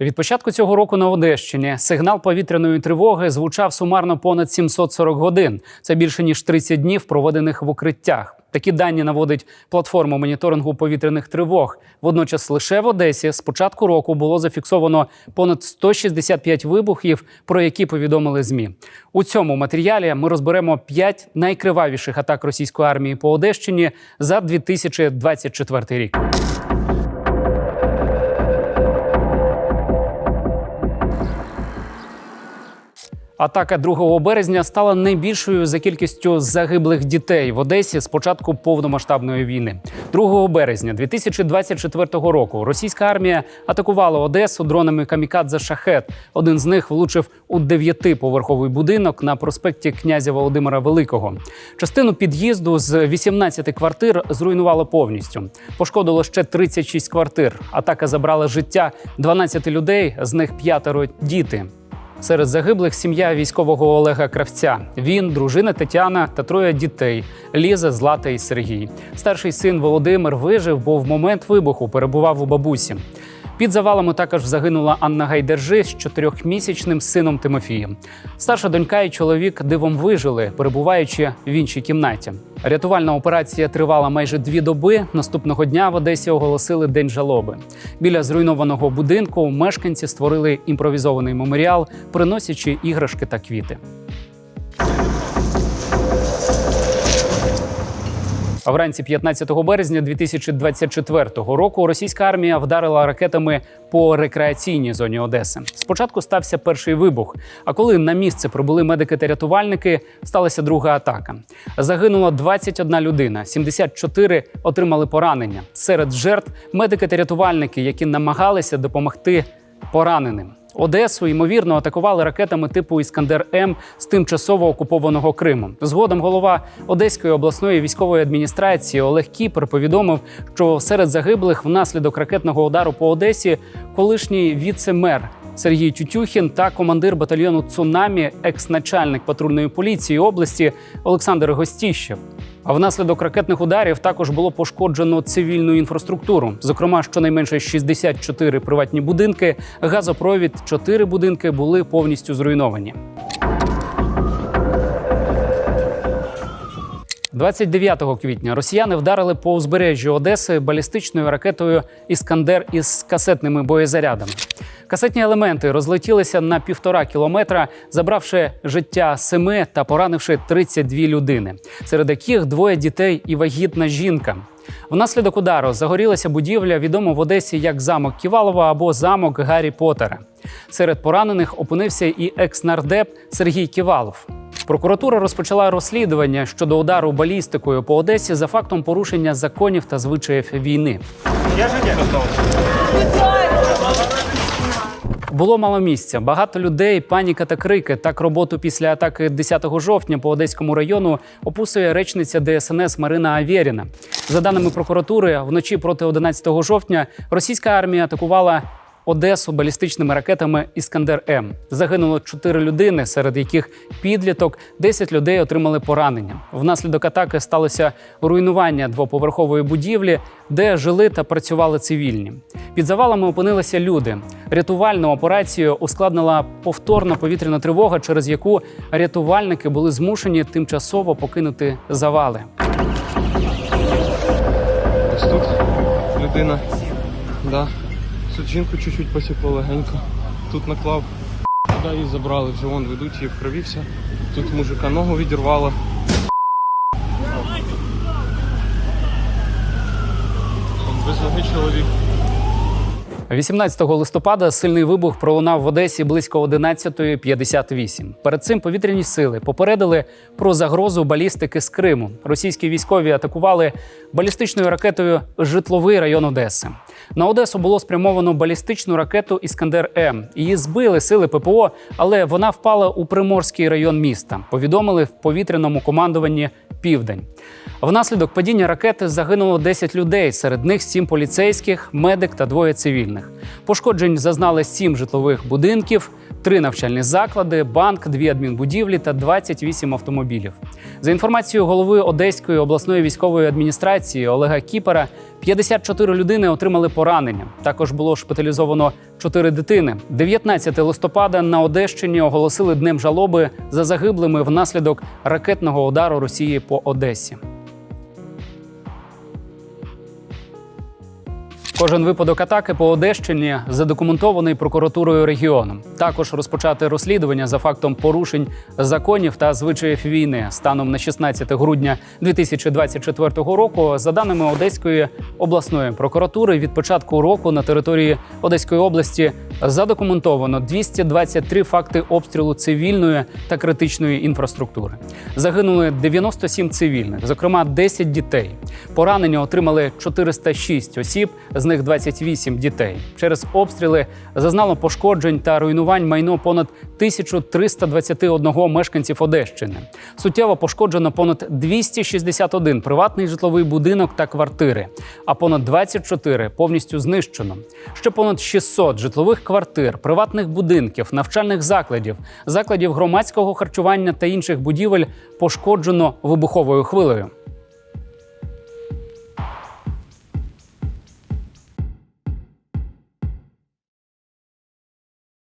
Від початку цього року на Одещині сигнал повітряної тривоги звучав сумарно понад 740 годин. Це більше ніж 30 днів, проведених в укриттях. Такі дані наводить платформа моніторингу повітряних тривог. Водночас лише в Одесі з початку року було зафіксовано понад 165 вибухів, про які повідомили змі. У цьому матеріалі ми розберемо 5 найкривавіших атак російської армії по Одещині за 2024 рік. Атака 2 березня стала найбільшою за кількістю загиблих дітей в Одесі з початку повномасштабної війни. 2 березня 2024 року російська армія атакувала Одесу дронами камікадзе Шахет. Один з них влучив у дев'ятиповерховий будинок на проспекті князя Володимира Великого. Частину під'їзду з 18 квартир зруйнувало повністю. Пошкодило ще 36 квартир. Атака забрала життя 12 людей, з них п'ятеро діти. Серед загиблих сім'я військового Олега Кравця. Він, дружина Тетяна та троє дітей Ліза, Злата і Сергій. Старший син Володимир вижив, бо в момент вибуху перебував у бабусі. Під завалами також загинула Анна Гайдержи з чотирьохмісячним сином Тимофієм. Старша донька і чоловік дивом вижили, перебуваючи в іншій кімнаті. Рятувальна операція тривала майже дві доби. Наступного дня в Одесі оголосили день жалоби. Біля зруйнованого будинку мешканці створили імпровізований меморіал, приносячи іграшки та квіти. А Вранці 15 березня 2024 року російська армія вдарила ракетами по рекреаційній зоні Одеси. Спочатку стався перший вибух. А коли на місце прибули медики та рятувальники, сталася друга атака. Загинуло 21 людина, 74 отримали поранення. Серед жертв медики та рятувальники, які намагалися допомогти пораненим. Одесу ймовірно атакували ракетами типу Іскандер М з тимчасово окупованого Криму. Згодом голова Одеської обласної військової адміністрації Олег Кіпер повідомив, що серед загиблих внаслідок ракетного удару по Одесі колишній віце-мер Сергій Тютюхін та командир батальйону Цунамі, екс-начальник патрульної поліції області Олександр Гостіщев. А внаслідок ракетних ударів також було пошкоджено цивільну інфраструктуру, зокрема, щонайменше 64 приватні будинки, газопровід, 4 будинки були повністю зруйновані. 29 квітня росіяни вдарили по узбережжю Одеси балістичною ракетою Іскандер із касетними боєзарядами. Касетні елементи розлетілися на півтора кілометра, забравши життя семи та поранивши 32 людини, серед яких двоє дітей і вагітна жінка. Внаслідок удару загорілася будівля, відома в Одесі як замок Ківалова або замок Гаррі Поттера. Серед поранених опинився і екс-нардеп Сергій Ківалов. Прокуратура розпочала розслідування щодо удару балістикою по Одесі за фактом порушення законів та звичаїв війни. Було мало місця, багато людей, паніка та крики. Так роботу після атаки 10 жовтня по Одеському району описує речниця ДСНС Марина Авєріна. За даними прокуратури, вночі проти 11 жовтня російська армія атакувала Одесу балістичними ракетами Іскандер М. Загинуло 4 людини, серед яких підліток, 10 людей отримали поранення. Внаслідок атаки сталося руйнування двоповерхової будівлі, де жили та працювали цивільні. Під завалами опинилися люди. Рятувальну операцію ускладнила повторна повітряна тривога, через яку рятувальники були змушені тимчасово покинути завали. Ось тут людина. Да. Тут жінку чуть-чуть посікло легенько. Тут наклав. Туди її забрали, вже вон ведуть, її в крові вся. Тут мужика ногу відірвало. Вон Без ноги чоловік. 18 листопада сильний вибух пролунав в Одесі близько 11.58. Перед цим повітряні сили попередили про загрозу балістики з Криму. Російські військові атакували балістичною ракетою житловий район Одеси. На Одесу було спрямовано балістичну ракету Іскандер М. Її збили сили ППО, але вона впала у приморський район міста. Повідомили в повітряному командуванні Південь. Внаслідок падіння ракети загинуло 10 людей. Серед них 7 поліцейських, медик та двоє цивільних. Цивільних. Пошкоджень зазнали сім житлових будинків, три навчальні заклади, банк, дві адмінбудівлі та 28 автомобілів. За інформацією голови Одеської обласної військової адміністрації Олега Кіпера, 54 людини отримали поранення. Також було шпиталізовано 4 дитини. 19 листопада на Одещині оголосили днем жалоби за загиблими внаслідок ракетного удару Росії по Одесі. Кожен випадок атаки по Одещині задокументований прокуратурою регіону. Також розпочати розслідування за фактом порушень законів та звичаїв війни станом на 16 грудня 2024 року. За даними Одеської обласної прокуратури, від початку року на території Одеської області задокументовано 223 факти обстрілу цивільної та критичної інфраструктури. Загинули 97 цивільних, зокрема 10 дітей. Поранення отримали 406 осіб, з них 28 дітей. Через обстріли зазнало пошкоджень та руйнувань майно понад 1321 мешканців Одещини. Суттєво пошкоджено понад 261 приватний житловий будинок та квартири, а понад 24 повністю знищено. Ще понад 600 житлових квартир, приватних будинків, навчальних закладів, закладів громадського харчування та інших будівель пошкоджено вибуховою хвилею.